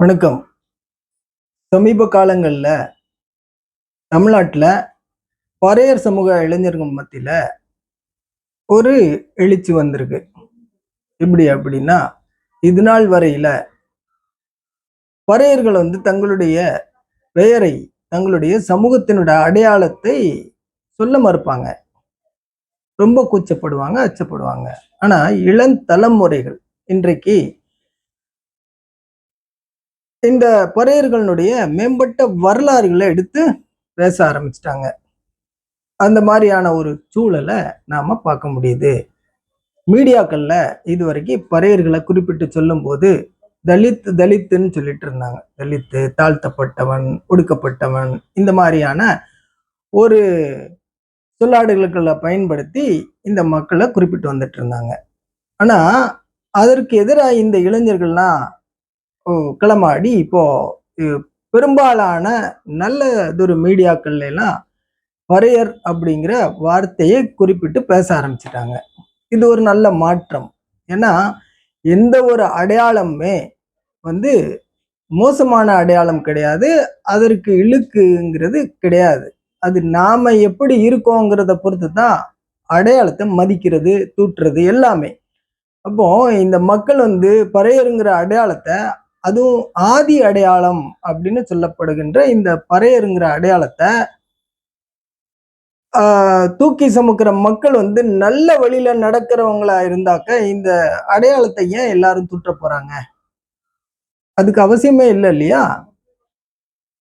வணக்கம். சமீப காலங்களில் தமிழ்நாட்டில் பறையர் சமூக இளைஞர்கள் மத்தியில் ஒரு எழுச்சி வந்திருக்கு. எப்படி அப்படின்னா இது நாள் வரையில் பறையர்கள் வந்து தங்களுடைய பெயரை தங்களுடைய சமூகத்தினுடைய அடையாளத்தை சொல்ல மறுப்பாங்க. ரொம்ப கூச்சப்படுவாங்க அச்சப்படுவாங்க. ஆனால் இளம் தலைமுறைகள் இன்றைக்கு இந்த பறையர்களுடைய மேம்பட்ட வரலாறுகளை எடுத்து பேச ஆரம்பிச்சிட்டாங்க. அந்த மாதிரியான ஒரு சூழலை நாம் பார்க்க முடியுது. மீடியாக்களில் இது வரைக்கும் பறையர்களை குறிப்பிட்டு சொல்லும்போது தலித் தலித்துன்னு சொல்லிட்டு இருந்தாங்க. தலித்து தாழ்த்தப்பட்டவன் ஒடுக்கப்பட்டவன் இந்த மாதிரியான ஒரு சொல்லாடுகளுக்களை பயன்படுத்தி இந்த மக்களை குறிப்பிட்டு வந்துட்டு இருந்தாங்க. ஆனால் அதற்கு எதிராக இந்த இளைஞர்கள்லாம் களமாடி இப்போ பெரும்பாலான நல்லதொரு மீடியாக்கள் எல்லாம் வரையர் அப்படிங்கிற வார்த்தையை குறிப்பிட்டு பேச ஆரம்பிச்சிட்டாங்க. இது ஒரு நல்ல மாற்றம். ஏன்னா எந்த ஒரு அடையாளமுமே வந்து மோசமான அடையாளம் கிடையாது அதற்கு இழுக்குங்கிறது கிடையாது. அது நாம் எப்படி இருக்கோங்கிறத பொறுத்து தான் அடையாளத்தை மதிக்கிறது தூட்டுறது எல்லாமே. அப்போ இந்த மக்கள் வந்து பறையருங்கிற அடையாளத்தை அதுவும் ஆதி அடையாளம் அப்படின்னு சொல்லப்படுகின்ற இந்த பறையருங்கிற அடையாளத்தை ஆஹ், தூக்கி சுமக்கிற மக்கள் வந்து நல்ல வழியில நடக்கிறவங்களா இருந்தாக்க இந்த அடையாளத்தை ஏன் எல்லாரும் தூற்ற போறாங்க? அதுக்கு அவசியமே இல்லை இல்லையா?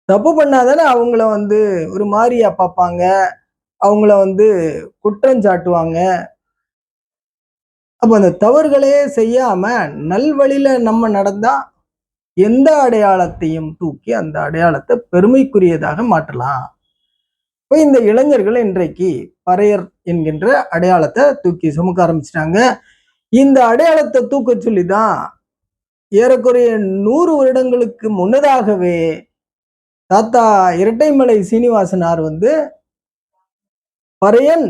தப்பு பண்ணாதானே அவங்கள வந்து ஒரு மாதிரியா பார்ப்பாங்க. அவங்கள வந்து குற்றம் சாட்டுவாங்க. அந்த தவறுகளே செய்யாம நல்வழியில நம்ம நடந்தா எந்த அடையாளத்தையும் தூக்கி அந்த அடையாளத்தை பெருமைக்குரியதாக மாற்றலாம். இப்போ இந்த இளைஞர்கள் இன்றைக்கு பறையர் என்கின்ற அடையாளத்தை தூக்கி சுமக்க ஆரம்பிச்சிட்டாங்க. இந்த அடையாளத்தை தூக்க சொல்லி தான் ஏறக்குறைய நூறு வருடங்களுக்கு முன்னதாகவே தாத்தா இரட்டைமலை சீனிவாசனார் வந்து பறையன்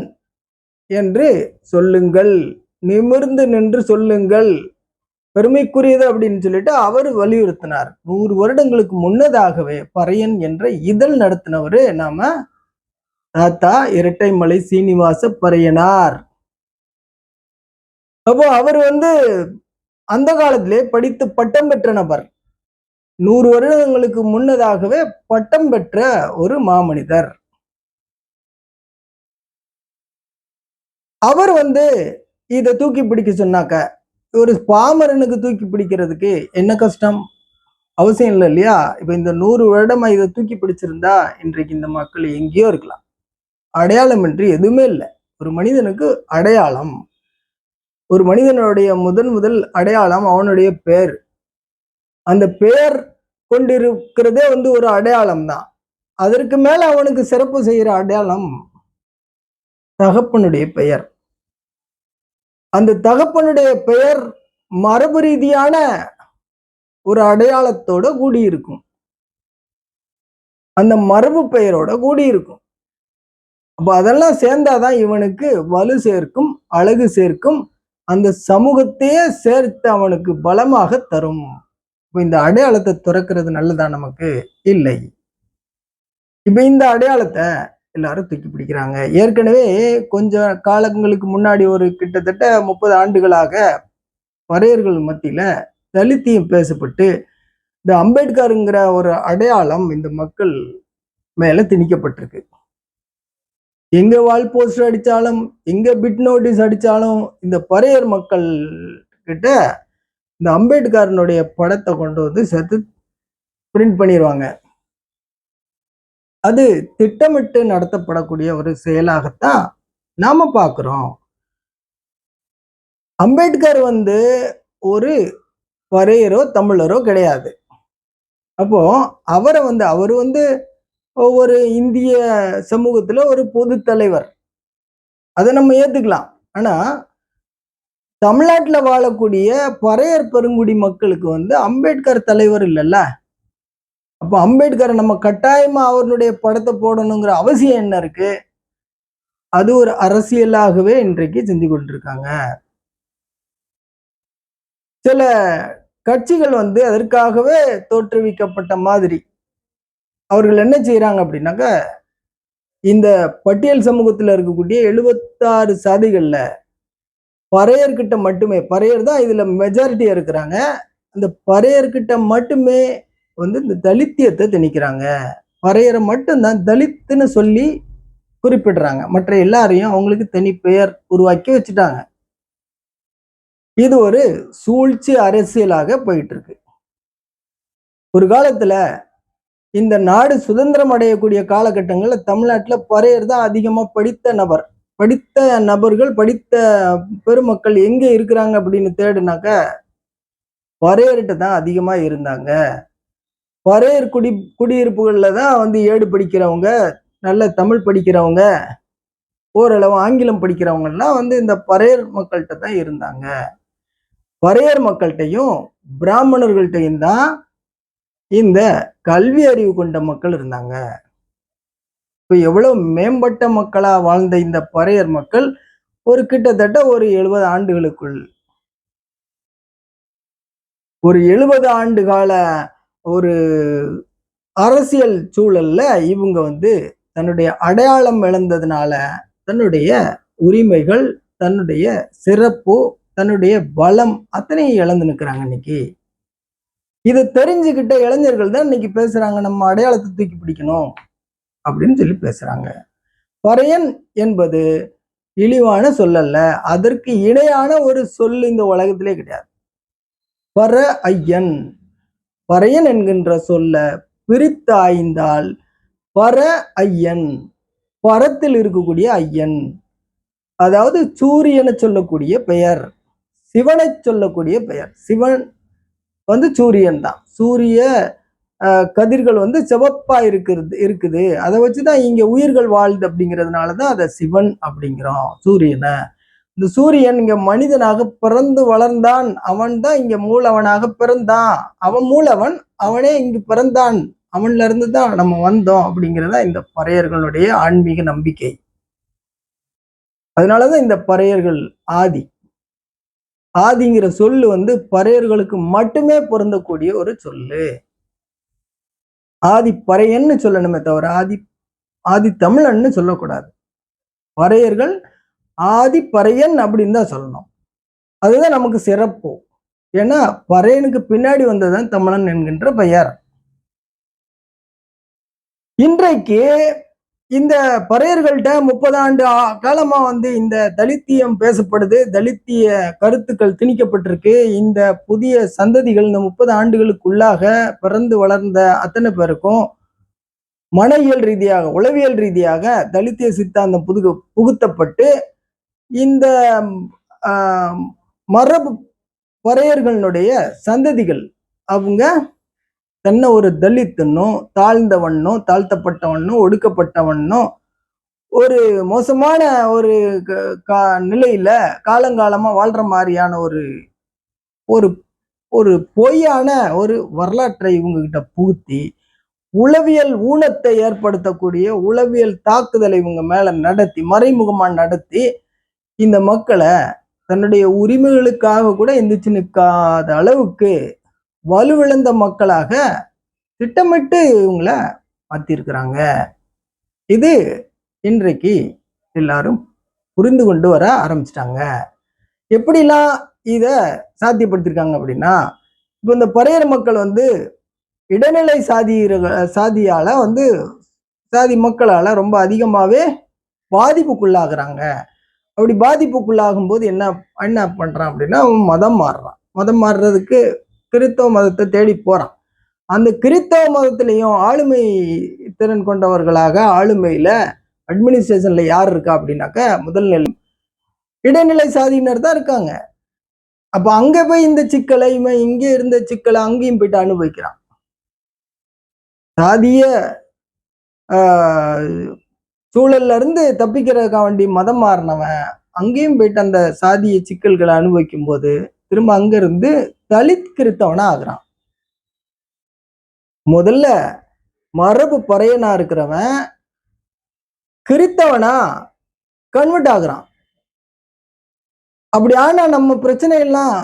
என்று சொல்லுங்கள் நிமிர்ந்து நின்று சொல்லுங்கள் பெருமைக்குரியது அப்படின்னு சொல்லிட்டு அவர் வலியுறுத்தினார். நூறு வருடங்களுக்கு முன்னதாகவே பறையன் என்ற இதழ் நடத்தினவரு நாம தாத்தா இரட்டைமலை சீனிவாச பறையனார். அப்போ அவர் வந்து அந்த காலத்திலே படித்து பட்டம் பெற்ற நபர். நூறு வருடங்களுக்கு முன்னதாகவே பட்டம் பெற்ற ஒரு மாமனிதர். அவர் வந்து இதை தூக்கி பிடிக்க சொன்னாக்க ஒரு பாமரனுக்கு தூக்கி பிடிக்கிறதுக்கு என்ன கஷ்டம்? அவசியம் இல்லை இல்லையா? இப்ப இந்த நூறு வருடமாக இதை தூக்கி பிடிச்சிருந்தா இன்றைக்கு இந்த மக்கள் எங்கேயோ இருக்கலாம். அடையாளம் என்று எதுவுமே இல்லை. ஒரு மனிதனுக்கு அடையாளம். ஒரு மனிதனுடைய முதன் முதல் அடையாளம் அவனுடைய பெயர் அந்த பெயர் கொண்டிருக்கிறதே வந்து ஒரு அடையாளம் தான். அதற்கு மேல அவனுக்கு சிறப்பு செய்யற அடையாளம் தகப்பனுடைய பெயர். அந்த தகப்பனுடைய பெயர் மரபு ரீதியான ஒரு அடையாளத்தோட கூடி இருக்கும் அந்த மரபு பெயரோட கூடி இருக்கும் அதெல்லாம் சேர்ந்தாதான் இவனுக்கு வலு சேர்க்கும் அழகு சேர்க்கும் அந்த சமூகத்தையே சேர்த்து அவனுக்கு பலமாக தரும். இந்த அடையாளத்தை துறக்கிறது நல்லதா நமக்கு இல்லை. இப்போ இந்த அடையாளத்தை எல்லாரும் தூக்கி பிடிக்கிறாங்க. ஏற்கனவே கொஞ்சம் காலங்களுக்கு முன்னாடி ஒரு கிட்டத்தட்ட முப்பது ஆண்டுகளாக பறையர்கள் மத்தியில் தலித்தியம் பேசப்பட்டு இந்த அம்பேத்கருங்கிற ஒரு அடையாளம் இந்த மக்கள் மேலே திணிக்கப்பட்டிருக்கு. எங்க வால் போஸ்டர் அடித்தாலும் எங்க பிட் நோட்டீஸ் அடித்தாலும் இந்த பறையர் மக்கள் கிட்ட இந்த அம்பேத்கரனுடைய படத்தை கொண்டு வந்து சேர்த்து பிரிண்ட் பண்ணிடுவாங்க அது திட்டமிட்டு நடத்தப்படக்கூடிய ஒரு செயலாகத்தான் நாம பார்க்குறோம். அம்பேத்கர் வந்து ஒரு வரையரோ தமிழரோ கிடையாது. அப்போ அவரை வந்து அவர் வந்து ஒரு இந்திய சமூகத்துல ஒரு பொது தலைவர். அதை நம்ம ஏத்துக்கலாம். ஆனா தமிழ்நாட்டில் வாழக்கூடிய பறையர் பெருங்குடி மக்களுக்கு வந்து அம்பேத்கர் தலைவர் இல்லைல்ல. அப்போ அம்பேத்கரை நம்ம கட்டாயமா அவருடைய படத்தை போடணுங்கிற அவசியம் என்ன இருக்கு? அது ஒரு அரசியலாகவே இன்றைக்கு செஞ்சு கொண்டிருக்காங்க. சில கட்சிகள் வந்து அதற்காகவே தோற்றுவிக்கப்பட்ட மாதிரி. அவர்கள் என்ன செய்யறாங்க அப்படின்னாக்க இந்த பட்டியல் சமூகத்துல இருக்கக்கூடிய எழுபத்தாறு சாதிகளில் பறையர்கிட்ட மட்டுமே பறையர் தான் இதுல மெஜாரிட்டியா இருக்கிறாங்க. அந்த பறையர்கிட்ட மட்டுமே வந்து இந்த தலித்தியத்தை திணிக்கிறாங்க. வரையறை மட்டும்தான் தலித்துன்னு சொல்லி குறிப்பிடுறாங்க. மற்ற எல்லாரையும் அவங்களுக்கு தனி பெயர் உருவாக்கி வச்சுட்டாங்க. இது ஒரு சூழ்ச்சி அரசியலாக போயிட்டு இருக்கு ஒரு காலத்துல இந்த நாடு சுதந்திரம் அடையக்கூடிய காலகட்டங்கள்ல தமிழ்நாட்டுல பறையர் தான் அதிகமா படித்த நபர். படித்த நபர்கள் படித்த பெருமக்கள் எங்க இருக்கிறாங்க அப்படின்னு தேடுனாக்க பறையர்கிட்ட தான் அதிகமா இருந்தாங்க. பறையர் குடி குடியிருப்புகளில் தான் வந்து ஏடு படிக்கிறவங்க நல்ல தமிழ் படிக்கிறவங்க ஓரளவு ஆங்கிலம் படிக்கிறவங்க எல்லாம் வந்து இந்த பறையர் மக்கள்கிட்ட தான் இருந்தாங்க. பறையர் மக்கள்கிட்டையும் பிராமணர்கள்ட்டையும் தான் இந்த கல்வி அறிவு கொண்ட மக்கள் இருந்தாங்க. இப்போ எவ்வளவு மேம்பட்ட மக்களா வாழ்ந்த இந்த பறையர் மக்கள் ஒரு கிட்டத்தட்ட ஒரு எழுபது ஆண்டுகளுக்குள். ஒரு எழுபது ஆண்டு கால ஒரு அரசியல் சூழல்ல இவங்க வந்து தன்னுடைய அடையாளம் இழந்ததுனால தன்னுடைய உரிமைகள் தன்னுடைய சிறப்பு தன்னுடைய பலம் அத்தனையும் இழந்து நிற்கிறாங்க இன்னைக்கு. இதை தெரிஞ்சுக்கிட்ட இளைஞர்கள் தான் இன்னைக்கு பேசுறாங்க நம்ம அடையாளத்தை தூக்கி பிடிக்கணும் அப்படின்னு சொல்லி பேசுறாங்க. பறையன் என்பது இழிவான சொல்லல்ல அதற்கு இணையான ஒரு சொல் இந்த உலகத்திலே கிடையாது. பர ஐயன். பறையன் என்கின்ற சொல்ல பிரித்து ஆய்ந்தால் பர ஐயன் பரத்தில் இருக்கக்கூடிய ஐயன். அதாவது சூரியனை சொல்லக்கூடிய பெயர் சிவனை சொல்லக்கூடிய பெயர். சிவன் வந்து சூரியன் தான். சூரிய கதிர்கள் வந்து சிவப்பா இருக்கிறது இருக்குது. அதை வச்சுதான் இங்க உயிர்கள் வாழுது அப்படிங்கிறதுனால தான் அதை சிவன் அப்படிங்கிறோம் சூரியனை. இந்த சூரியன் இங்க மனிதனாக பிறந்து வளர்ந்தான். அவன் தான் இங்க மூலவனாக பிறந்தான். அவன் மூலவன் அவனே இங்கு பிறந்தான். அவன்ல இருந்து தான் நம்ம வந்தோம் அப்படிங்கிறதா இந்த பறையர்களுடைய ஆன்மீக நம்பிக்கை. அதனாலதான் இந்த பறையர்கள் ஆதி. ஆதிங்கிற சொல்லு வந்து பறையர்களுக்கு மட்டுமே பொருந்தக்கூடிய ஒரு சொல்லு. ஆதி பறையன்னு சொல்லணுமே தவிர ஆதி ஆதி தமிழன்னு சொல்லக்கூடாது. பறையர்கள் ஆதி பறையன் அப்படின்னு தான் சொல்லணும். அதுதான் நமக்கு சிறப்பு. ஏன்னா பறையனுக்கு பின்னாடி வந்ததுதான் தமிழன் என்கின்ற பெயர். இன்றைக்கு இந்த பறையர்கள்ட்ட முப்பது ஆண்டு காலமா வந்து இந்த தலித்தியம் பேசப்படுது தலித்திய கருத்துக்கள் திணிக்கப்பட்டிருக்கு. இந்த புதிய சந்ததிகள் இந்த முப்பது ஆண்டுகளுக்குள்ளாக பிறந்து வளர்ந்த அத்தனை பேருக்கும் மனையியல் ரீதியாக உளவியல் ரீதியாக தலித்திய சித்தாந்தம் புதுக புகுத்தப்பட்டு இந்த மரபு பறையர்களுடைய சந்ததிகள் அவங்க தன்னை ஒரு தலித்துன்னோ தாழ்ந்தவனும் தாழ்த்தப்பட்டவனும் ஒடுக்கப்பட்டவனும் ஒரு மோசமான ஒரு க- கா- நிலையில காலங்காலமா வாழ்ற மாதிரியான ஒரு ஒரு ஒரு பொய்யான ஒரு வரலாற்றை இவங்ககிட்ட புகுத்தி உளவியல் ஊனத்தை ஏற்படுத்தக்கூடிய உளவியல் தாக்குதலை இவங்க மேல நடத்தி மறைமுகமா நடத்தி இந்த மக்களை தன்னுடைய உரிமைகளுக்காக கூட எந்திரிச்சு நிற்காத அளவுக்கு வலுவிழந்த மக்களாக திட்டமிட்டு இவங்கள மாத்திருக்கிறாங்க. இது இன்றைக்கு எல்லாரும் புரிந்து கொண்டு வர ஆரம்பிச்சிட்டாங்க. எப்படிலாம் இதை சாத்தியப்படுத்திருக்காங்க அப்படின்னா இப்போ இந்த பறையர் மக்கள் வந்து இடைநிலை சாதி சாதியால் வந்து சாதி மக்களால் ரொம்ப அதிகமாகவே பாதிப்புக்குள்ளாகிறாங்க. அப்படி பாதிப்புக்குள்ளாகும் போது என்ன என்ன பண்றான் அப்படின்னா அவன் மதம் மாறுறான். மதம் மாறுறதுக்கு கிறித்தவ மதத்தை தேடி போறான். அந்த கிறித்தவ மதத்திலையும் ஆளுமை திறன் கொண்டவர்களாக ஆளுமையில அட்மினிஸ்ட்ரேஷன்ல யார் இருக்கா அப்படின்னாக்க முதல் நிலை இடைநிலை சாதியினர் தான் இருக்காங்க. அப்போ அங்க போய் இந்த சிக்கலை இவன் இங்கே இருந்த சிக்கலை அங்கேயும் போயிட்டு அனுபவிக்கிறான். சாதிய ஆஹ், சூழல்ல இருந்து தப்பிக்கிறதுக்காக வேண்டி மதம் மாறினவன் அங்கேயும் போயிட்டு அந்த சாதிய சிக்கல்களை அனுபவிக்கும் போது திரும்ப அங்க இருந்து தலித் கிறித்தவனா ஆகுறான். முதல்ல மரபு பறையனா இருக்கிறவன் கிறித்தவனா கன்வெர்ட் ஆகுறான். அப்படி ஆனா நம்ம பிரச்சனை எல்லாம்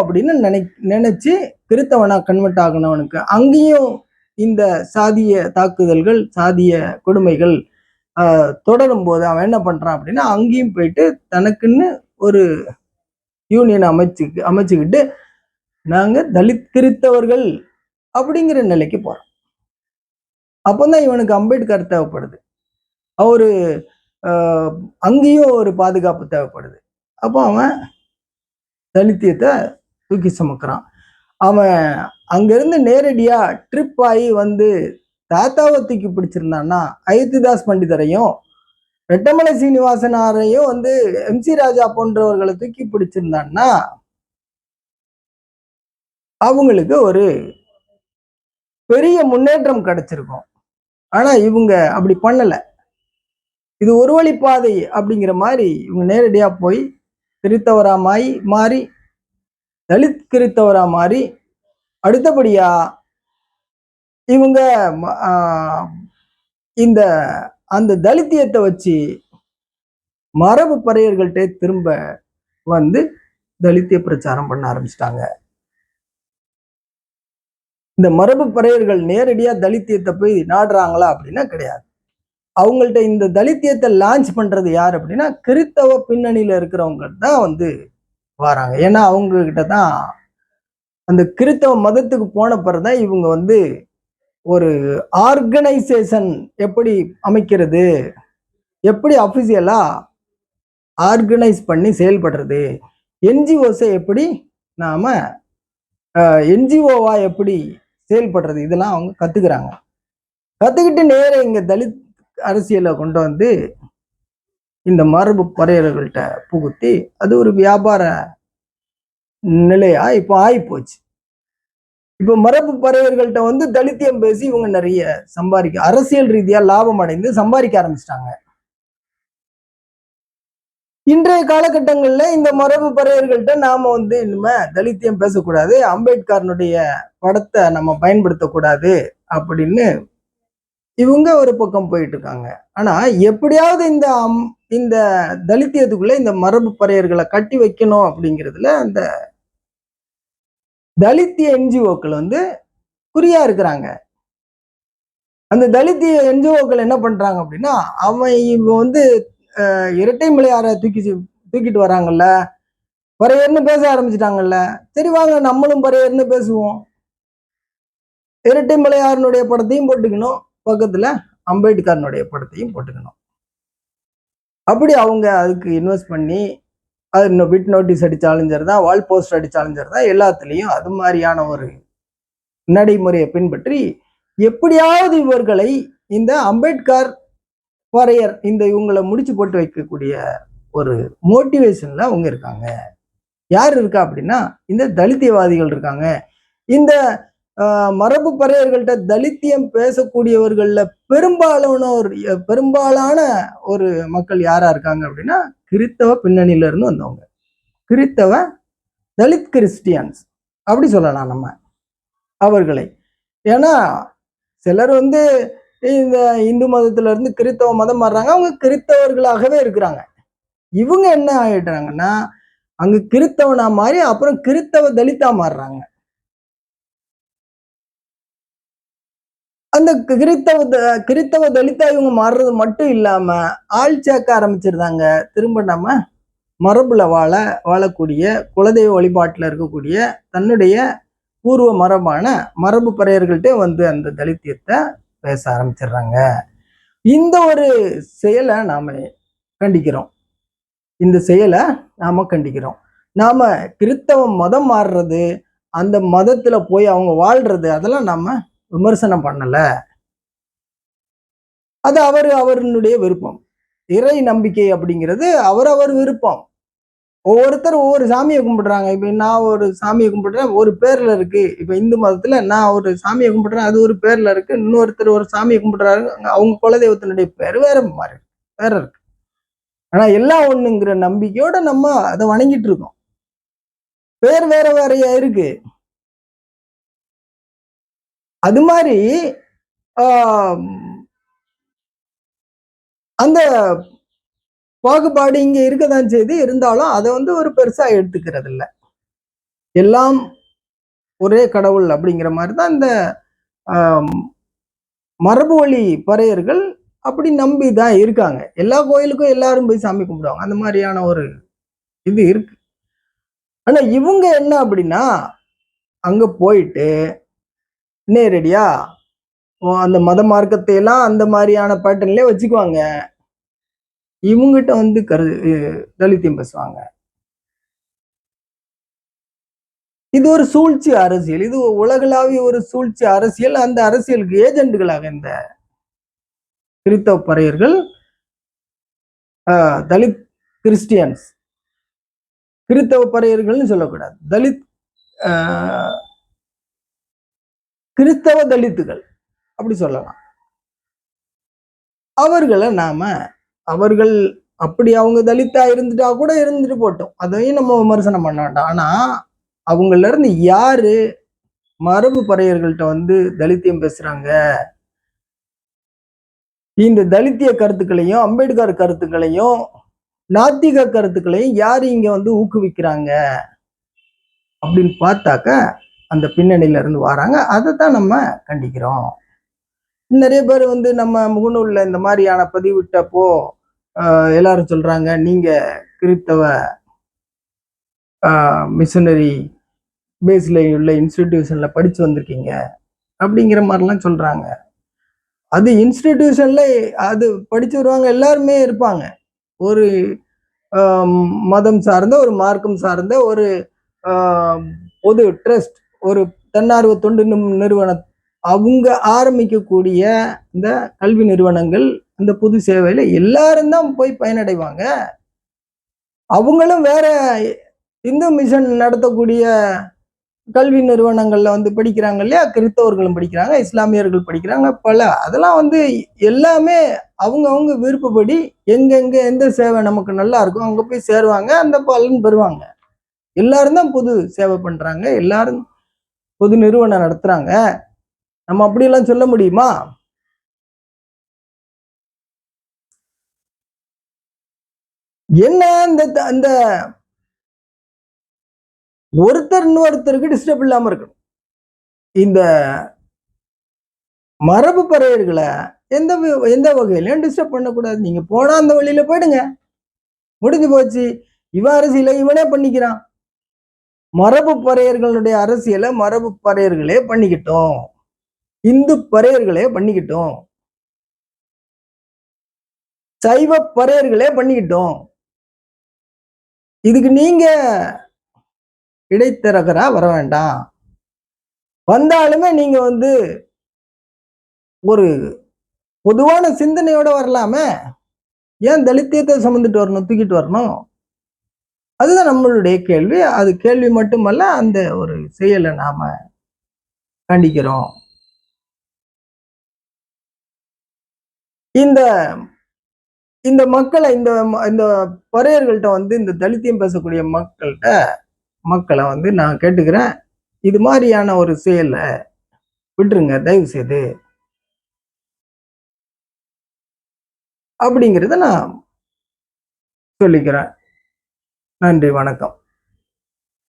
அப்படின்னு நினை நினைச்சு கிறித்தவனா கன்வெர்ட் ஆகினவனுக்கு அங்கேயும் இந்த சாதிய தாக்குதல்கள் சாதிய கொடுமைகள் தொடரும் போது அவன் என்ன பண்றான் அப்படின்னா அங்கேயும் போயிட்டு தனக்குன்னு ஒரு யூனியன் அமைச்சு அமைச்சுக்கிட்டு நாங்க தலித் திருத்தவர்கள் அப்படிங்கிற நிலைக்கு போறோம் அப்போதான் இவனுக்கு அம்பேத்கர் தேவைப்படுது. அவரு அங்கேயும் ஒரு பாதுகாப்பு தேவைப்படுது. அப்போ அவன் தலித்தியத்தை தூக்கி சுமக்கிறான். அவன் அங்கிருந்து நேரடியா ட்ரிப் ஆகி வந்து தாத்தாவை தூக்கி பிடிச்சிருந்தான்னா அயோத்திதாஸ் பண்டிதரையும் ரெட்டமலை சீனிவாசனாரையும் வந்து எம்சி ராஜா போன்றவர்களை தூக்கி பிடிச்சிருந்தான்னா அவங்களுக்கு ஒரு பெரிய முன்னேற்றம் கிடைச்சிருக்கும். ஆனா இவங்க அப்படி பண்ணல. இது ஒரு வழிப்பாதை அப்படிங்கிற மாதிரி இவங்க நேரடியா போய் கிறித்தவரா மாறி மாறி தலித் கிறித்தவரா மாறி அடுத்தபடியா இவங்க ம- இந்த அந்த தலித்தியத்தை வச்சு மரபு பறையர்கள்ட்டே திரும்ப வந்து தலித்திய பிரச்சாரம் பண்ண ஆரம்பிச்சிட்டாங்க. இந்த மரபு பறையர்கள் நேரடியாக தலித்தியத்தை போய் நாடுறாங்களா அப்படின்னா கிடையாது. அவங்கள்ட்ட இந்த தலித்தியத்தை லான்ச் பண்ணுறது யார் அப்படின்னா கிறித்தவ பின்னணியில் இருக்கிறவங்க தான் வந்து வராங்க. ஏன்னா அவங்கக்கிட்ட தான் அந்த கிறித்தவ மதத்துக்கு போன பிறகுதான் இவங்க வந்து ஒரு ஆர்கனைசேஷன் எப்படி அமைக்கிறது? எப்படி அஃபிஷியலாக ஆர்கனைஸ் பண்ணி செயல்படுறது? என்ஜிஓஸை எப்படி நாம் என்ஜிஓவாக எப்படி செயல்படுறது? இதெல்லாம் அவங்க கற்றுக்குறாங்க கற்றுக்கிட்டு நேர இங்கே தலித் அரசியலை கொண்டு வந்து இந்த மரபு பறையர்கள்ட்ட புகுத்தி அது ஒரு வியாபார நிலையாக இப்போ ஆகிப்போச்சு இப்போ மரபு பறையர்கள்ட்ட வந்து தலித்தியம் பேசி இவங்க நிறைய சம்பாதிக்க அரசியல் ரீதியா லாபம் அடைந்து சம்பாதிக்க ஆரம்பிச்சிட்டாங்க. இன்றைய காலகட்டங்கள்ல இந்த மரபு பறையர்கள்ட்ட நாம வந்து இனிமே தலித்தியம் பேசக்கூடாது அம்பேத்கரனுடைய படத்தை நம்ம பயன்படுத்தக்கூடாது அப்படின்னு இவங்க ஒரு பக்கம் போயிட்டு இருக்காங்க ஆனா எப்படியாவது இந்த அம்- இந்த தலித்தியத்துக்குள்ள இந்த மரபு பறையர்களை கட்டி வைக்கணும் அப்படிங்கிறதுல அந்த தலித்திய என்ஜிஓக்கள் வந்து குறியா இருக்கிறாங்க. அந்த தலித்திய என்ஜிஓக்கள் என்ன பண்றாங்க அப்படின்னா அவன் இவன் வந்து இரட்டை மலையார தூக்கி தூக்கிட்டு வராங்கல்ல. பறையர்னு பேச ஆரம்பிச்சிட்டாங்கல்ல. சரி வாங்க நம்மளும் பறையர்னு பேசுவோம். இரட்டை மலையாரனுடைய படத்தையும் போட்டுக்கணும். பக்கத்துல அம்பேத்கரனுடைய படத்தையும் போட்டுக்கணும். அப்படி அவங்க அதுக்கு இன்வெஸ்ட் பண்ணி அது இன்னும் பிட் நோட்டீஸ் அடிச்சாலும் சரி தான் வால் போஸ்ட் அடிச்சாலும் சரி தான் எல்லாத்துலேயும் அது மாதிரியான ஒரு நடைமுறையை பின்பற்றி எப்படியாவது இவர்களை இந்த அம்பேத்கர் வரையர் இந்த இவங்களை முடிச்சு போட்டு வைக்கக்கூடிய ஒரு மோட்டிவேஷனில் அவங்க இருக்காங்க. யார் இருக்கா அப்படின்னா இந்த தலித்தியவாதிகள் இருக்காங்க. இந்த மரபு பறையர்கள்ட்ட தலித்தியம் பேசக்கூடியவர்களில் பெரும்பாலான ஒரு பெரும்பாலான ஒரு மக்கள் யாரா இருக்காங்க அப்படின்னா கிறித்தவ பின்னணியிலிருந்து வந்தவங்க. கிறித்தவ தலித் கிறிஸ்டியன்ஸ். அப்படி சொல்லலாம் நம்ம அவர்களை. ஏன்னா சிலர் வந்து இந்த இந்து மதத்திலிருந்து கிறித்தவ மதம் மாறுறாங்க. அவங்க கிறித்தவர்களாகவே இருக்கிறாங்க. இவங்க என்ன ஆகிடுறாங்கன்னா அங்கே கிறித்தவனா மாறி அப்புறம் கிறித்தவ தலித்தா மாறுறாங்க. அந்த கிறித்தவ கிறித்தவ தலித்தா இவங்க மாறுறது மட்டும் இல்லாம ஆள் சேர்க்க ஆரம்பிச்சிருந்தாங்க. திரும்ப நம்ம மரபுல வாழ வாழக்கூடிய குலதெய்வ வழிபாட்டில் இருக்கக்கூடிய தன்னுடைய பூர்வ மரபான மரபு பறையர்கள்ட்டே வந்து அந்த தலித்தியத்தை பேச ஆரம்பிச்சிடுறாங்க. இந்த ஒரு செயலை நாம கண்டிக்கிறோம். இந்த செயலை நாம கண்டிக்கிறோம். நாம கிறித்தவ மதம் மாறுறது அந்த மதத்துல போய் அவங்க வாழ்றது அதெல்லாம் நாம் விமர்சனம் பண்ணல. அது அவர் அவருடைய விருப்பம். இறை நம்பிக்கை அப்படிங்கிறது அவரவர் விருப்பம். ஒவ்வொருத்தர் ஒவ்வொரு சாமியை கும்பிடுறாங்க. இப்போ நான் ஒரு சாமியை கும்பிடுறேன் ஒரு பேர்ல இருக்கு. இப்போ இந்து மதத்துல நான் ஒரு சாமியை கும்பிடுறேன் அது ஒரு பேர்ல இருக்கு. இன்னொருத்தர் ஒரு சாமியை கும்பிடுறாரு அவங்க குலதெய்வத்தினுடைய பேர் வேற மாதிரி இருக்கு, வேற இருக்கு. ஆனா எல்லாம் ஒண்ணுங்கிற நம்பிக்கையோட நம்ம அதை வணங்கிட்டு இருக்கோம். பேர் வேற வேறையா இருக்கு. அது மாதிரி அந்த பாகுபாடு இங்க இருக்கதான் செய்து இருந்தாலும் அதை வந்து ஒரு பெருசாக எடுத்துக்கிறது இல்லை எல்லாம் ஒரே கடவுள் அப்படிங்கிற மாதிரி தான் இந்த மரபு வழி பறையர்கள் அப்படி நம்பி தான் இருக்காங்க. எல்லா கோயிலுக்கும் எல்லாரும் போய் சாமி கும்பிடுவாங்க. அந்த மாதிரியான ஒரு இது இருக்கு. ஆனால் இவங்க என்ன அப்படின்னா அங்கே போயிட்டு நேரடியா? ஓ, அந்த மத மார்க்கத்தை எல்லாம் அந்த மாதிரியான பேட்டர்ன்லயே வச்சுக்குவாங்க. இவங்கிட்ட வந்து கரு தலித்தியம் பேசுவாங்க. இது ஒரு சூழ்ச்சி அரசியல். இது உலகளாவிய ஒரு சூழ்ச்சி அரசியல். அந்த அரசியலுக்கு ஏஜென்ட்களாக இந்த கிறித்தவ பறையர்கள் ஆஹ், தலித் கிறிஸ்டியன்ஸ். கிறித்தவ பறையர்கள்னு சொல்லக்கூடாது. தலித் ஆஹ், கிறிஸ்தவ தலித்துகள். அப்படி சொல்லலாம். அவர்களை நாம அவர்கள் அப்படி அவங்க தலித்தா இருந்துட்டா கூட இருந்துட்டு போட்டோம். அதையும் நம்ம விமர்சனம் பண்ண வேண்டாம். ஆனா அவங்கள இருந்து யாரு மரபு பறையர்கள்ட்ட வந்து தலித்தியம் பேசுறாங்க? இந்த தலித்திய கருத்துக்களையும் அம்பேத்கர் கருத்துக்களையும் நாத்திக கருத்துக்களையும் யாரு இங்க வந்து ஊக்குவிக்கிறாங்க? அப்படின்னு பார்த்தாக்க அந்த பின்னணியில இருந்து வராங்க. அதை தான் நம்ம கண்டிக்கிறோம். நிறைய பேர் வந்து நம்ம முகநூல்ல இந்த மாதிரியான பதிவிட்டப்போ விட்டப்போ எல்லாரும் சொல்றாங்க நீங்க கிறித்தவ மிஷனரி பேஸ்ல உள்ள இன்ஸ்டிடியூஷன்ல படிச்சு வந்திருக்கீங்க. அப்படிங்கிற மாதிரிலாம் சொல்றாங்க. அது இன்ஸ்டிடியூஷன்ல அது படிச்சு வருவாங்க எல்லாருமே இருப்பாங்க. ஒரு மதம் சார்ந்த ஒரு மார்க்கம் சார்ந்த ஒரு பொது ட்ரஸ்ட் ஒரு தன்னார்வ தொண்டு நிறுவன நிறுவனம். அவங்க ஆரம்பிக்கக்கூடிய இந்த கல்வி நிறுவனங்கள் இந்த பொது சேவையில் எல்லாரும் தான் போய் பயனடைவாங்க. அவங்களும் வேற இந்து மிஷன் நடத்தக்கூடிய கல்வி நிறுவனங்களில் வந்து படிக்கிறாங்க இல்லையா? கிறிஸ்தவர்களும் படிக்கிறாங்க இஸ்லாமியர்கள் படிக்கிறாங்க பல. அதெல்லாம் வந்து எல்லாமே அவங்கவுங்க விருப்பப்படி எங்கெங்க எந்த சேவை நமக்கு நல்லா இருக்கும் அங்கே போய் சேருவாங்க அந்த பலன் பெறுவாங்க. எல்லாரும் தான் பொது சேவை பண்ணுறாங்க எல்லாரும் பொது நிறுவனம் நடத்துறாங்க. நம்ம அப்படியெல்லாம் சொல்ல முடியுமா? என்ன அந்த அந்த ஒருத்தர் இன்னொருத்தருக்கு டிஸ்டர்ப் இல்லாம இருக்கணும். இந்த மரபு பறையர்களை எந்த எந்த வகையிலையும் டிஸ்டர்ப் பண்ணக்கூடாது. நீங்க போனா அந்த வழியில போயிடுங்க. முடிஞ்சு போச்சு. இவன் அரசியலை இவனே பண்ணிக்கிறான். மரபு பறையர்களுடைய அரசியலை மரபு பறையர்களே பண்ணிக்கிட்டோம். இந்து பறையர்களே பண்ணிக்கிட்டோம். சைவ பறையர்களே பண்ணிக்கிட்டோம். இதுக்கு நீங்க இடைத்தரகரா வர வேண்டாம். வந்தாலுமே நீங்க வந்து ஒரு பொதுவான சிந்தனையோட வரலாமே. ஏன் தலித்தியத்தை சுமந்துட்டு வரணும் தூக்கிட்டு வரணும்? அதுதான் நம்மளுடைய கேள்வி. அது கேள்வி மட்டுமல்ல அந்த ஒரு செயலை நாம கண்டிக்கிறோம். இந்த இந்த மக்களை இந்த இந்த பறையர்கள்ட்ட வந்து இந்த தலித்தியம் பேசக்கூடிய மக்கள்கிட்ட மக்களை வந்து நான் கேட்டுக்கிறேன். இது மாதிரியான ஒரு செயலை விட்டுருங்க தயவு செய்து அப்படிங்கிறத நான் சொல்லிக்கிறேன். நன்றி வணக்கம்.